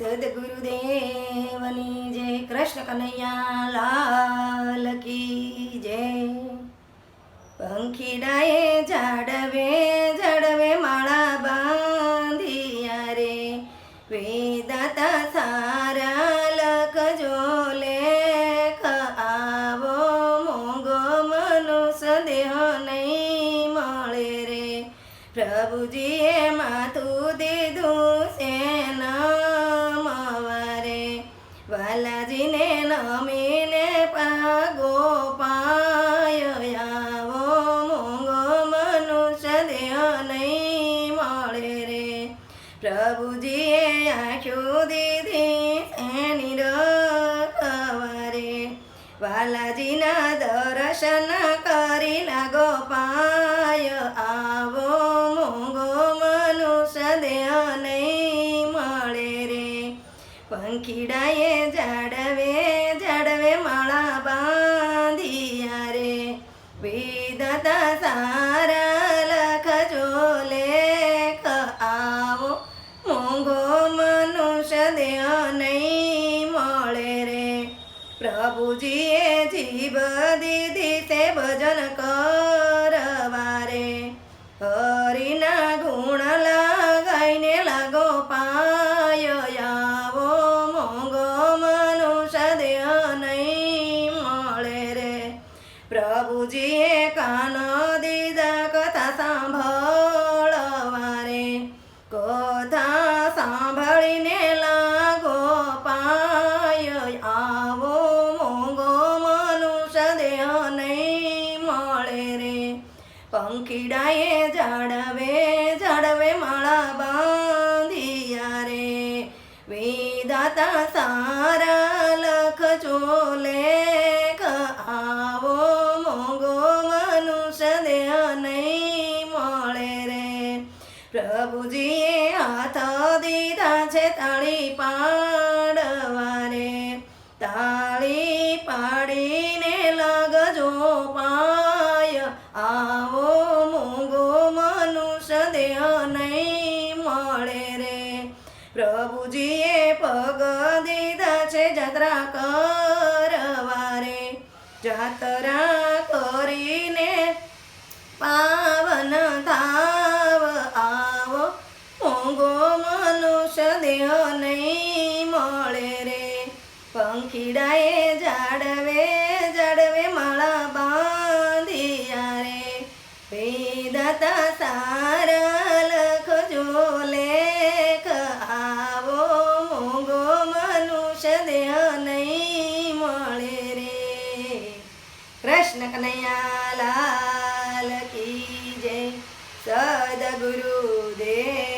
સદગુરુદેવની જય કૃષ્ણ કનૈયા લાલ કી જય પંખીડાએ ઝાડવે ઝાડવે માળા બાંધિયા રે વેદાતા સારા લખજો લેખ આવો મોંઘો મનુષ્ય દેહ નહીં મળે રે પ્રભુજીએ માથું દીધું છે પ્રભુજીએ આંખો દીધી એની રખવારે વાલાજીના દર્શન કરી લાગો પાય આવો, મોંઘો મનુષ્ય દેહ નહીં મળે રે. પંખીડાએ ઝાડવે જાડવે માળા બાંધિયા પ્રભુજીએ જીવ દીધી તે ભજન કરવારે. હરિના ગુણ લગાઈને લાગો પાય આવો મોંઘો મનુષ્ય દેહ નહીં મળે રે. પ્રભુજીએ કાન દીધા કથા સાંભળવારે. કથા સાંભળીને પંખીડાએ ઝાડવે જાડવે માળા બાંધિયા રે. વેદાતા સારા લખજો લેખ આવો મોગો મનુષ્ય દેહ નહીં મળે રે. પ્રભુજીએ હાથ દીધા છે તાળી પાડવારે તાળી પાડીને લગજો પાય આવો નહીં મળે રે. પ્રભુજીએ પગ દીધા છે જાત્રા કરવા રે. જાત્રા કરીને પાવન થાવ આવો. મોંઘો મનુષ્ય દેહ નહીં મળે રે. પંખીડાએ ઝાડવે કૃષ્ણ કનૈયા લાલ કી જય સદગુરુદેવ